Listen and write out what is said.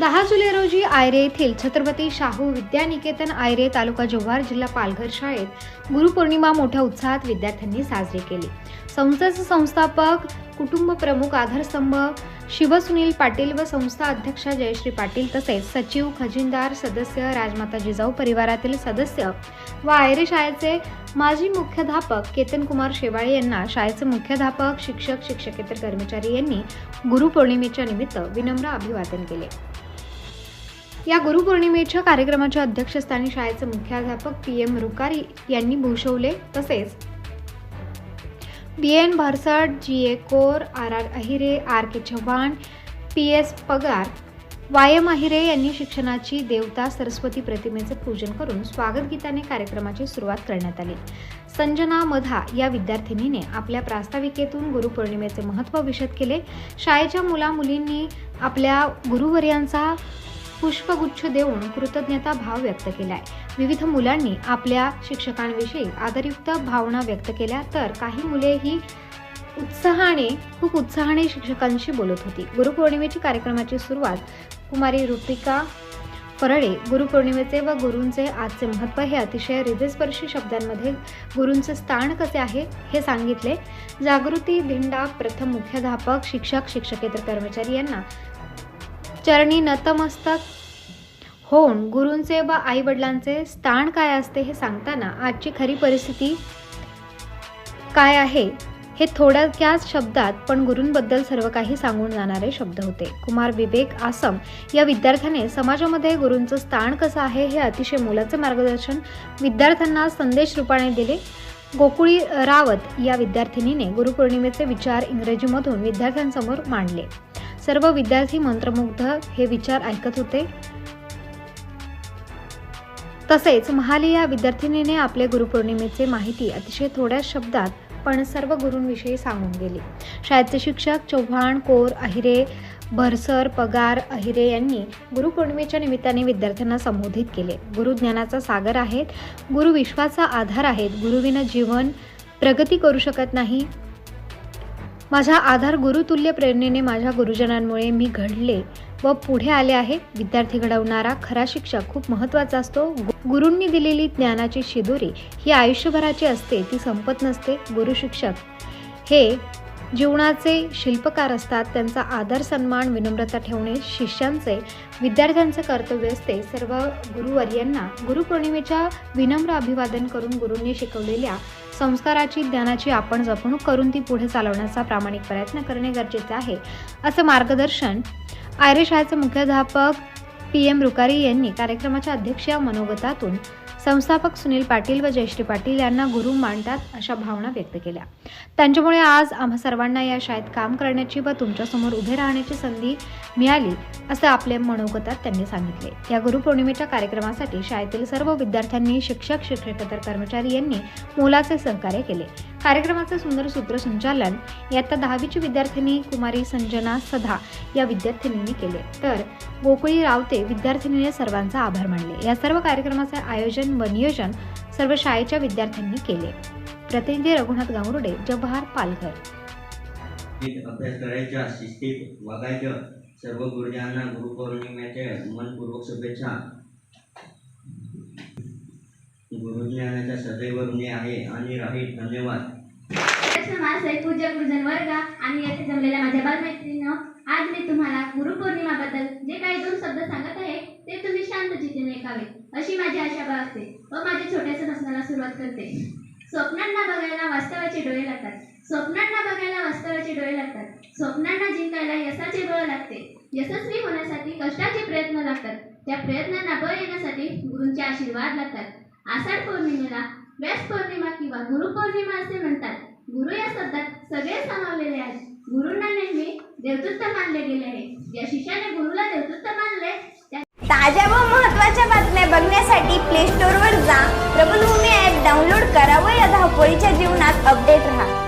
दहा जुलै रोजी आयरे येथील छत्रपती शाहू विद्यानिकेतन आयरे तालुका जव्हार जिल्हा पालघर शाळेत गुरुपौर्णिमा मोठ्या उत्साहात विद्यार्थ्यांनी साजरी केली. संस्थेचे संस्थापक कुटुंब प्रमुख आधारस्तंभ शिवसुनील पाटील व संस्था अध्यक्षा जयश्री पाटील तसेच सचिव खजिनदार सदस्य राजमाता जिजाऊ परिवारातील सदस्य व आयरे शाळेचे माजी मुख्याध्यापक केतनकुमार शेवाळे यांना शाळेचे मुख्याध्यापक शिक्षक शिक्षकेतर कर्मचारी यांनी गुरुपौर्णिमेच्या निमित्त विनम्र अभिवादन केले. या गुरुपौर्णिमेच्या कार्यक्रमाच्या अध्यक्षस्थानी शाळेचे मुख्याध्यापक पी एम रुकारी यांनी भूषवले तसेच B N Bharsat G A Kor R R Ahire R K Chavan P S Pagar Y M Ahire यांनी शिक्षणाची देवता सरस्वती प्रतिमेचं पूजन करून स्वागत गीताने कार्यक्रमाची सुरुवात करण्यात आली. संजना मधा या विद्यार्थिनीने आपल्या प्रास्ताविकेतून गुरुपौर्णिमेचे महत्त्व विशद केले. शाळेच्या मुला मुलींनी आपल्या गुरुवर्यांचा पुष्पगुच्छ देऊन कृतज्ञता भाव व्यक्त केलाय. विविध मुलांनी आपल्या शिक्षकांविषयी आदरयुक्त भावना व्यक्त केल्या तर काही मुले ही उत्साहाने खूप उत्साहाने शिक्षकांशी बोलत होती. गुरुपौर्णिमेची कार्यक्रमाची सुरुवात कुमारी रुपिका परळे गुरुपौर्णिमेचे व गुरूंचे आजचे महत्त्व हे अतिशय हृदयस्पर्शी शब्दांमध्ये गुरूंचे स्थान कसे आहे हे सांगितले. जागृती धिंडा प्रथम मुख्याध्यापक शिक्षक शिक्षकेतर कर्मचारी यांना चरणी नतमस्तक होऊन गुरूंचे व आई वडिलांचे स्थान काय असते हे सांगताना आजची खरी परिस्थिती काय आहे हे थोड्याच शब्दात पण गुरूंबद्दल सर्व काही सांगून जाणारे शब्द होते. कुमार विवेक आसम या विद्यार्थ्याने समाजामध्ये गुरूंचं स्थान कसं आहे हे अतिशय मोलाचे मार्गदर्शन विद्यार्थ्यांना संदेश रूपाने दिले. गोकुळी रावत या विद्यार्थिनीने गुरुपौर्णिमेचे विचार इंग्रजीमधून विद्यार्थ्यांसमोर मांडले. सर्व विद्यार्थी मंत्रमुग्ध हे विचार ऐकत होते. तसेच महाली या विद्यार्थिनीने आपल्या गुरुपौर्णिमेचे माहिती अतिशय थोड्या शब्दात पण सर्व गुरूंविषयी सांगून गेले. शाळेचे शिक्षक चव्हाण कोर अहिरे भरसर पगार अहिरे यांनी गुरुपौर्णिमेच्या निमित्ताने विद्यार्थ्यांना संबोधित केले. गुरु ज्ञानाचा सागर आहेत गुरु विश्वाचा आधार आहेत गुरुविना जीवन प्रगती करू शकत नाही माझा आधार गुरुतुल्य प्रेरणेने माझ्या गुरुजनांमुळे मी घडले व पुढे आले आहे. विद्यार्थी घडवणारा खरा शिक्षक खूप महत्त्वाचा असतो. गु- गुरूंनी दिलेली ज्ञानाची शिदोरी ही आयुष्यभराची असते ती संपत नसते. गुरु शिक्षक हे जीवनाचे शिल्पकार असतात त्यांचा आदर सन्मान विनम्रता ठेवणे शिष्यांचे विद्यार्थ्यांचे कर्तव्य असते. सर्व गुरुवर्यांना गुरुपौर्णिमेच्या विनम्र अभिवादन करून गुरूंनी शिकवलेल्या संस्काराची ज्ञानाची आपण जपणूक करून ती पुढे चालवण्याचा प्रामाणिक प्रयत्न करणे गरजेचे आहे. असे मार्गदर्शन आयरे शाळेचे मुख्याध्यापक पी एम रुकारी यांनी कार्यक्रमाच्या अध्यक्ष या मनोगतातून संस्थापक सुनील पाटील व जयश्री पाटील यांना गुरु मांडतात अशा भावना व्यक्त केल्या. त्यांच्यामुळे आज आम्हा सर्वांना या शाळेत काम करण्याची व तुमच्यासमोर उभे राहण्याची संधी मिळाली असं आपल्या मनोगतात त्यांनी सांगितले. या गुरुपौर्णिमेच्या कार्यक्रमासाठी शाळेतील सर्व विद्यार्थ्यांनी शिक्षक शिक्षकेतर कर्मचारी यांनी मोलाचे सहकार्य केले. कार्यक्रमाचे सुंदर सूत्रसंचालन इयत्ता दहावीची विद्यार्थिनी कुमारी संजना सधा या विद्यार्थिनींनी केले. तर गोकुळी रावते विद्यार्थिनीने सर्वांचा आभार मानले. या सर्व कार्यक्रमाचे आयोजन व नियोजन सर्व शाळेच्या विद्यार्थ्यांनी केले. प्रतिनिधी रघुनाथ गांगुर्डे जवाहर पालघर. अभ्यास करायच्या शिस्तीत वागायचं. सर्व गुरुजांना गुरुपौर्णिमेच्या मनपूर्वक शुभेच्छा. गुरुज्ञानाच्या सदैव ऋणी आहे आणि राहील. धन्यवाद. गुरुजन वर्ग आणि येथे जमलेल्या माझ्या बालमैत्रिणीनं आज मी तुम्हाला गुरुपौर्णिमाबद्दल जे काही दोन शब्द सांगत आहे ते तुम्ही शांत चित्तीने ऐकावे. अशी माझी आशा बाळगते व माझ्या छोट्याशा भाषणाला सुरुवात करते. स्वप्नांना बघायला वास्तवाचे डोळे लागतात. स्वप्नांना बघायला वास्तवाचे डोळे लागतात. स्वप्नांना जिंकायला यशाचे बळ लागते. यशस्वी होण्यासाठी कष्टाचे प्रयत्न लागतात. त्या प्रयत्नांना बळ येण्यासाठी गुरूंचे आशीर्वाद लागतात. आषाढ पौर्णिमेला व्यास पौर्णिमा किंवा गुरुपौर्णिमा असे म्हणतात. गुरु या शब्दात सगळे सामावलेले आहेत. गुरुंना नेहमी देवदूत मानले गेले आहे. ज्या शिष्याने गुरुला देवदूत मानले ताज्या व महत्त्वाच्या बातम्या बघण्यासाठी प्ले स्टोअरवर जा. प्रबलभूमी ॲप डाउनलोड करा व या धावपळीच्या जीवनात अपडेट राहा.